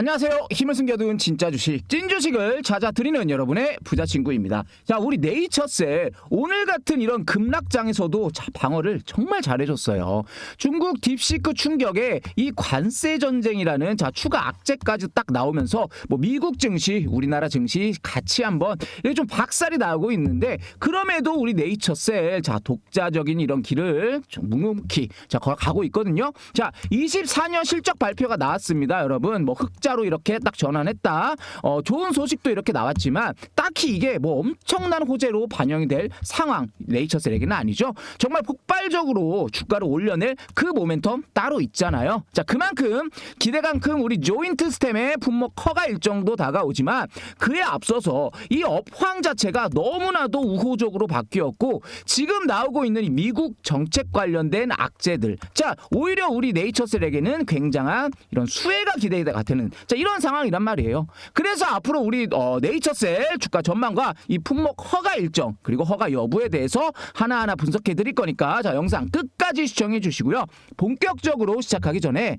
안녕하세요. 힘을 숨겨둔 진짜 주식, 찐 주식을 찾아드리는 여러분의 부자 친구입니다. 자, 우리 네이처셀 오늘 같은 이런 급락장에서도 자, 방어를 정말 잘해줬어요. 중국 딥시크 충격에 이 관세 전쟁이라는 자 추가 악재까지 딱 나오면서 뭐 미국 증시, 우리나라 증시 같이 한번 좀 박살이 나고 있는데 그럼에도 우리 네이처셀 자 독자적인 이런 길을 좀 묵묵히 자 걸어가고 있거든요. 자, 24년 실적 발표가 나왔습니다, 여러분. 뭐 흑자 로 이렇게 딱 전환했다. 어, 좋은 소식도 이렇게 나왔지만 딱히 이게 뭐 엄청난 호재로 반영이 될 상황 네이처 셀에게는 아니죠. 정말 폭발적으로 주가를 올려낼 그 모멘텀 따로 있잖아요. 자, 그만큼 기대감 큰 우리 조인트 스템의 품목 커가 일정도 다가오지만 그에 앞서서 이 업황 자체가 너무나도 우호적으로 바뀌었고 지금 나오고 있는 이 미국 정책 관련된 악재들. 자, 오히려 우리 네이처셀에게는 굉장한 이런 수혜가 기대가 되는 자, 이런 상황이란 말이에요. 그래서 앞으로 우리 어, 네이처셀 주가 전망과 이 품목 허가 일정 그리고 허가 여부에 대해서 하나하나 분석해 드릴 거니까 자, 영상 끝까지 시청해 주시고요. 본격적으로 시작하기 전에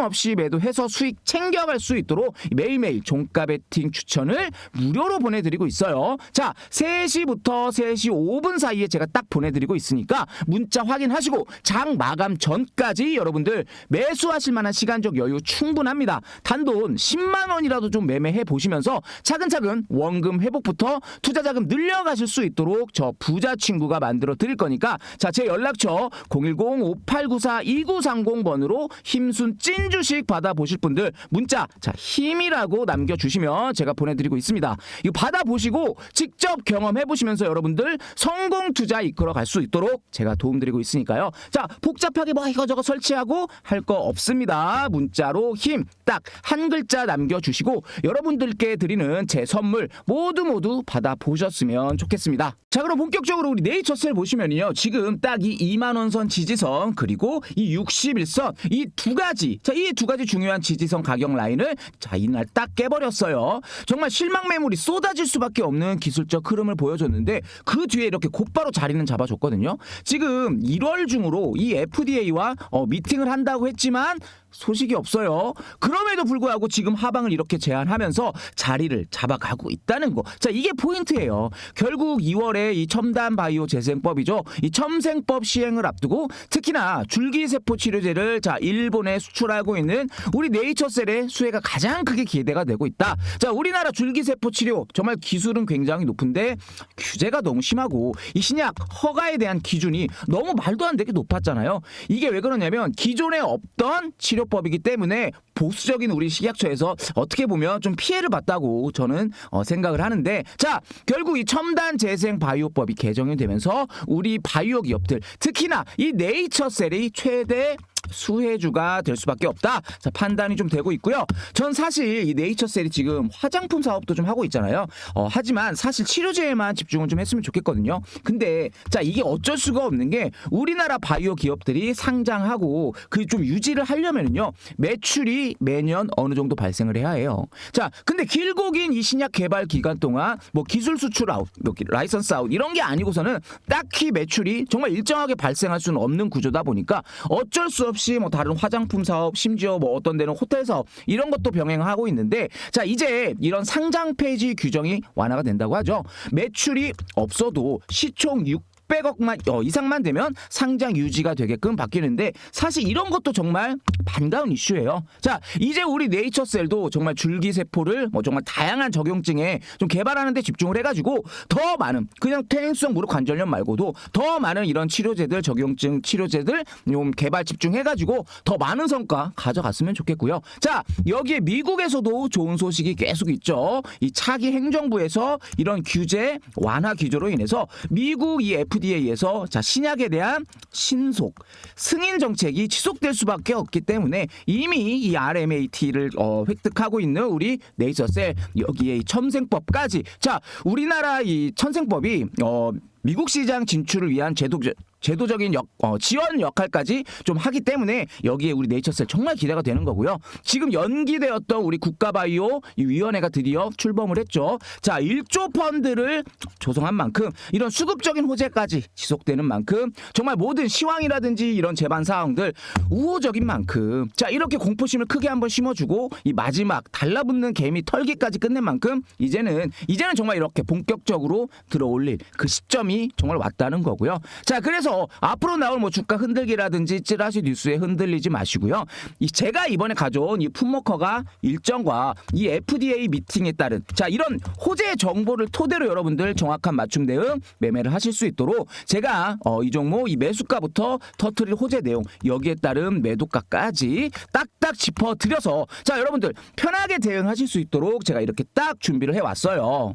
없이 매도해서 수익 챙겨갈 수 있도록 매일매일 종가 베팅 추천을 무료로 보내드리고 있어요. 자, 3시부터 3시 5분 사이에 제가 딱 보내드리고 있으니까 문자 확인하시고 장 마감 전까지 여러분들 매수하실 만한 시간적 여유 충분합니다. 단돈 10만 원이라도 좀 매매해 보시면서 차근차근 원금 회복부터 투자 자금 늘려가실 수 있도록 저 부자 친구가 만들어 드릴 거니까 자, 제 연락처 010-5894-2930번으로 힘순 찐 주식 받아 보실 분들 문자 자, 힘이라고 남겨 주시면 제가 보내 드리고 있습니다. 이거 받아 보시고 직접 경험해 보시면서 여러분들 성공 투자 이끌어 갈 수 있도록 제가 도움 드리고 있으니까요. 자, 복잡하게 뭐 이거저거 설치하고 할 거 없습니다. 문자로 힘 딱 한 글자 남겨 주시고 여러분들께 드리는 제 선물 모두 모두 받아 보셨으면 좋겠습니다. 자, 그럼 본격적으로 우리 네이처셀 보시면요. 지금 딱 이 2만 원선 지지선 그리고 이 61선 이 두 가지 자, 이 두 가지 중요한 지지선 가격 라인을 자, 이날 딱 깨버렸어요. 정말 실망 매물이 쏟아질 수밖에 없는 기술적 흐름을 보여줬는데 그 뒤에 이렇게 곧바로 자리는 잡아줬거든요. 지금 1월 중으로 이 FDA와 어, 미팅을 한다고 했지만 소식이 없어요. 그럼에도 불구하고 지금 하방을 이렇게 제한하면서 자리를 잡아가고 있다는 거. 자, 이게 포인트예요. 결국 2월에 이 첨단 바이오 재생법이죠. 이 첨생법 시행을 앞두고 특히나 줄기세포 치료제를 자, 일본에 수출하고 있는 우리 네이처셀의 수혜가 가장 크게 기대가 되고 있다. 자, 우리나라 줄기세포 치료 정말 기술은 굉장히 높은데 규제가 너무 심하고 이 신약 허가에 대한 기준이 너무 말도 안 되게 높았잖아요. 이게 왜 그러냐면 기존에 없던 치료 법이기 때문에 보수적인 우리 식약처에서 어떻게 보면 좀 피해를 봤다고 저는 어, 생각을 하는데 자 결국 이 첨단 재생 바이오법이 개정이 되면서 우리 바이오 기업들 특히나 이 네이처셀이 최대 수혜주가 될 수밖에 없다. 자, 판단이 좀 되고 있고요. 전 사실 이 네이처셀이 지금 화장품 사업도 좀 하고 있잖아요. 어, 하지만 사실 치료제에만 집중을 좀 했으면 좋겠거든요. 근데 자, 이게 어쩔 수가 없는 게 우리나라 바이오 기업들이 상장하고 그 좀 유지를 하려면요. 매출이 매년 어느 정도 발생을 해야 해요. 자, 근데 길고 긴 이 신약 개발 기간 동안 뭐 기술 수출 아웃, 뭐 라이선스 아웃 이런 게 아니고서는 딱히 매출이 정말 일정하게 발생할 수는 없는 구조다 보니까 어쩔 수 없이 뭐 다른 화장품 사업 심지어 뭐 어떤 데는 호텔 사업 이런 것도 병행하고 있는데 자 이제 이런 상장 폐지 규정이 완화가 된다고 하죠. 매출이 없어도 시총 6 600억만 어, 이상만 되면 상장 유지가 되게끔 바뀌는데 사실 이런 것도 정말 반가운 이슈예요. 자, 이제 우리 네이처셀도 정말 줄기세포를 뭐 정말 다양한 적용증에 좀 개발하는 데 집중을 해가지고 더 많은 그냥 퇴행성 무릎 관절염 말고도 더 많은 이런 치료제들 적용증 치료제들 좀 개발 집중해가지고 더 많은 성과 가져갔으면 좋겠고요. 자, 여기에 미국에서도 좋은 소식이 계속 있죠. 이 차기 행정부에서 이런 규제 완화 기조로 인해서 미국 이 FDA에서 자 신약에 대한 신속 승인 정책이 지속될 수밖에 없기 때문에 이미 이 RMAT를 어, 획득하고 있는 우리 네이처셀 여기에 이 첨생법까지 자 우리나라 이 천생법이 어 미국 시장 진출을 위한 제도 제도적인 역, 어, 지원 역할까지 좀 하기 때문에 여기에 우리 네이처셀 정말 기대가 되는 거고요. 지금 연기되었던 우리 국가바이오 이 위원회가 드디어 출범을 했죠. 자, 1조 펀드를 조성한 만큼 이런 수급적인 호재까지 지속되는 만큼 정말 모든 시황이라든지 이런 제반 사항들 우호적인 만큼 자, 이렇게 공포심을 크게 한번 심어주고 이 마지막 달라붙는 개미 털기까지 끝낸 만큼 이제는 이제는 정말 이렇게 본격적으로 들어올릴 그 시점이 정말 왔다는 거고요. 자, 그래서 앞으로 나올 뭐 주가 흔들기라든지 찌라시 뉴스에 흔들리지 마시고요. 이 제가 이번에 가져온 이 풋모커가 일정과 이 FDA 미팅에 따른 자 이런 호재 정보를 토대로 여러분들 정확한 맞춤 대응 매매를 하실 수 있도록 제가 어, 이 종목 이 매수가부터 터트릴 호재 내용 여기에 따른 매도가까지 딱딱 짚어 드려서 자 여러분들 편하게 대응하실 수 있도록 제가 이렇게 딱 준비를 해 왔어요.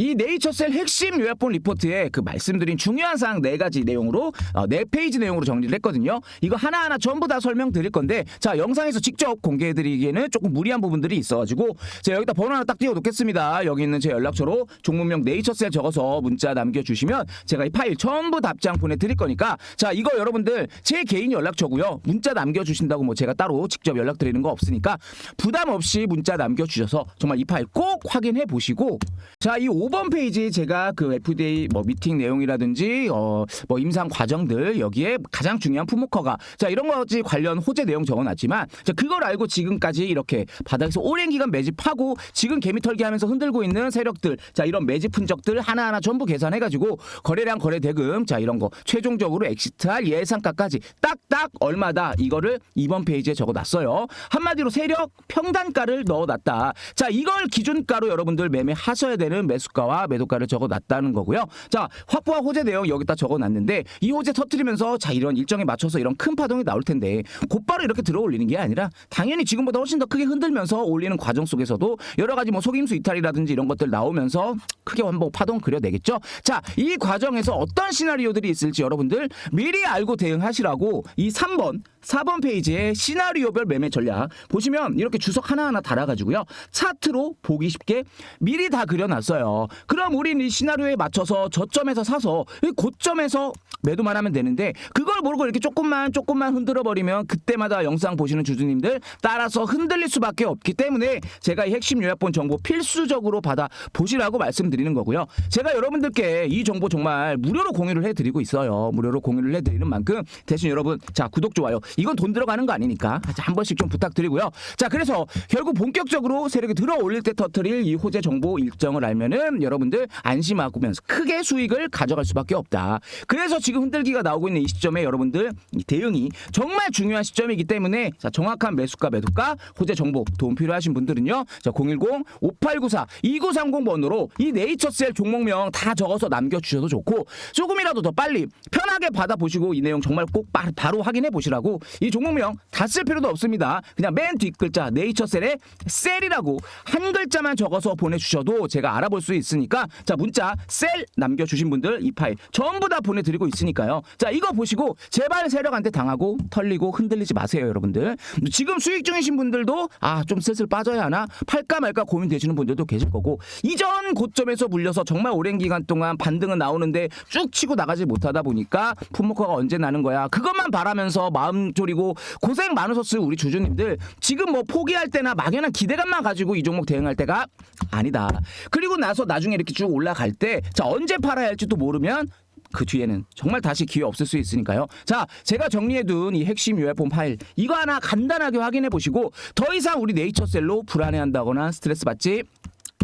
이 네이처셀 핵심 요약본 리포트에 그 말씀드린 중요한 사항 네 가지 내용으로 어, 네 페이지 내용으로 정리를 했거든요. 이거 하나하나 전부 다 설명드릴 건데 자 영상에서 직접 공개해드리기에는 조금 무리한 부분들이 있어가지고 제가 여기다 번호 하나 딱 띄워놓겠습니다. 여기 있는 제 연락처로 종목명 네이처셀 적어서 문자 남겨주시면 제가 이 파일 전부 답장 보내드릴 거니까 자 이거 여러분들 제 개인 연락처고요. 문자 남겨주신다고 뭐 제가 따로 직접 연락드리는 거 없으니까 부담 없이 문자 남겨주셔서 정말 이 파일 꼭 확인해 보시고 자이 5번 페이지 제가 그 FDA 뭐 미팅 내용이라든지 어 뭐 임상 과정들 여기에 가장 중요한 품목허가. 자 이런 거지 관련 호재 내용 적어놨지만 자 그걸 알고 지금까지 이렇게 바닥에서 오랜 기간 매집하고 지금 개미털기 하면서 흔들고 있는 세력들 자 이런 매집 흔적들 하나하나 전부 계산해가지고 거래량 거래 대금 자 이런 거 최종적으로 엑시트할 예상가까지 딱딱 얼마다 이거를 2번 페이지에 적어놨어요. 한마디로 세력 평단가를 넣어놨다. 자 이걸 기준가로 여러분들 매매하셔야 되는 매수가 와 매도가를 적어놨다는 거고요. 자 확보와 호재 내용 여기다 적어놨는데 이 호재 터트리면서 자 이런 일정에 맞춰서 이런 큰 파동이 나올 텐데 곧바로 이렇게 들어올리는 게 아니라 당연히 지금보다 훨씬 더 크게 흔들면서 올리는 과정 속에서도 여러 가지 뭐 속임수 이탈이라든지 이런 것들 나오면서 크게 한번 파동 그려내겠죠. 자 이 과정에서 어떤 시나리오들이 있을지 여러분들 미리 알고 대응하시라고 이 3번 4번 페이지에 시나리오별 매매 전략 보시면 이렇게 주석 하나하나 달아가지고요. 차트로 보기 쉽게 미리 다 그려놨어요. 그럼 우린 이 시나리오에 맞춰서 저점에서 사서 이 고점에서 매도만 하면 되는데 그걸 모르고 이렇게 조금만 조금만 흔들어 버리면 그때마다 영상 보시는 주주님들 따라서 흔들릴 수밖에 없기 때문에 제가 이 핵심 요약본 정보 필수적으로 받아 보시라고 말씀드리는 거고요. 제가 여러분들께 이 정보 정말 무료로 공유를 해드리고 있어요. 무료로 공유를 해드리는 만큼 대신 여러분 자 구독 좋아요 이건 돈 들어가는 거 아니니까 한 번씩 좀 부탁드리고요. 자 그래서 결국 본격적으로 세력이 들어 올릴 때 터트릴 이 호재 정보 일정을 알면은 여러분들 안심하고면서 크게 수익을 가져갈 수밖에 없다. 그래서 지금 흔들기가 나오고 있는 이 시점에 여러분들 이 대응이 정말 중요한 시점이기 때문에 자 정확한 매수가 매도가 호재 정보 도움 필요하신 분들은요. 자 010 5894 2930 번호로 이 네이처셀 종목명 다 적어서 남겨 주셔도 좋고 조금이라도 더 빨리 편하게 받아 보시고 이 내용 정말 꼭 바, 바로 확인해 보시라고 이 종목명 다 쓸 필요도 없습니다. 그냥 맨 뒷글자 네이처셀에 셀이라고 한 글자만 적어서 보내 주셔도 제가 알아볼 수 있으니까 자 문자 셀 남겨주신 분들 이 파일 전부 다 보내드리고 있으니까요. 자 이거 보시고 제발 세력한테 당하고 털리고 흔들리지 마세요 여러분들. 지금 수익 중이신 분들도 아 좀 슬슬 빠져야 하나 팔까 말까 고민되시는 분들도 계실 거고 이전 고점에서 물려서 정말 오랜 기간 동안 반등은 나오는데 쭉 치고 나가지 못하다 보니까 품목화가 언제 나는 거야 그것만 바라면서 마음 졸이고 고생 많으셨어요 우리 주주님들 지금 뭐 포기할 때나 막연한 기대감만 가지고 이 종목 대응할 때가 아니다 그리고 나서 나중에 이렇게 쭉 올라갈 때 자 언제 팔아야 할지도 모르면 그 뒤에는 정말 다시 기회 없을 수 있으니까요. 자, 제가 정리해둔 이 핵심 요약본 파일 이거 하나 간단하게 확인해 보시고 더 이상 우리 네이처셀로 불안해한다거나 스트레스 받지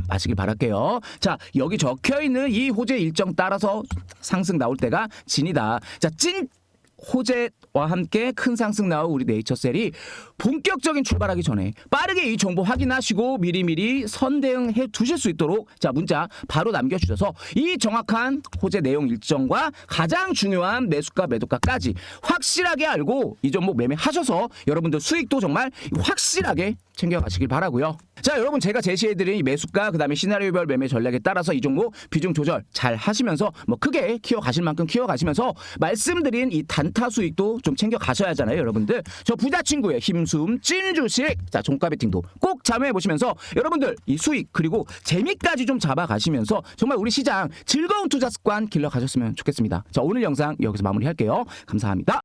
마시길 바랄게요. 자, 여기 적혀 있는 이 호재 일정 따라서 상승 나올 때가 진이다. 자, 찐 호재와 함께 큰 상승 나올 우리 네이처셀이 본격적인 출발하기 전에 빠르게 이 정보 확인하시고 미리미리 선대응해 두실 수 있도록 자 문자 바로 남겨주셔서 이 정확한 호재 내용 일정과 가장 중요한 매수가 매도가까지 확실하게 알고 이 종목 매매하셔서 여러분들 수익도 정말 확실하게 챙겨가시길 바라고요. 자 여러분 제가 제시해드린 이 매수가 그 다음에 시나리오별 매매 전략에 따라서 이 종목 비중 조절 잘 하시면서 뭐 크게 키워가실 만큼 키워가시면서 말씀드린 이 단타 수익도 좀 챙겨 가셔야 하잖아요 여러분들. 저 부자 친구의 힘숨 찐 주식. 자 종가 베팅도 꼭 참여해 보시면서 여러분들 이 수익 그리고 재미까지 좀 잡아 가시면서 정말 우리 시장 즐거운 투자 습관 길러 가셨으면 좋겠습니다. 자 오늘 영상 여기서 마무리할게요. 감사합니다.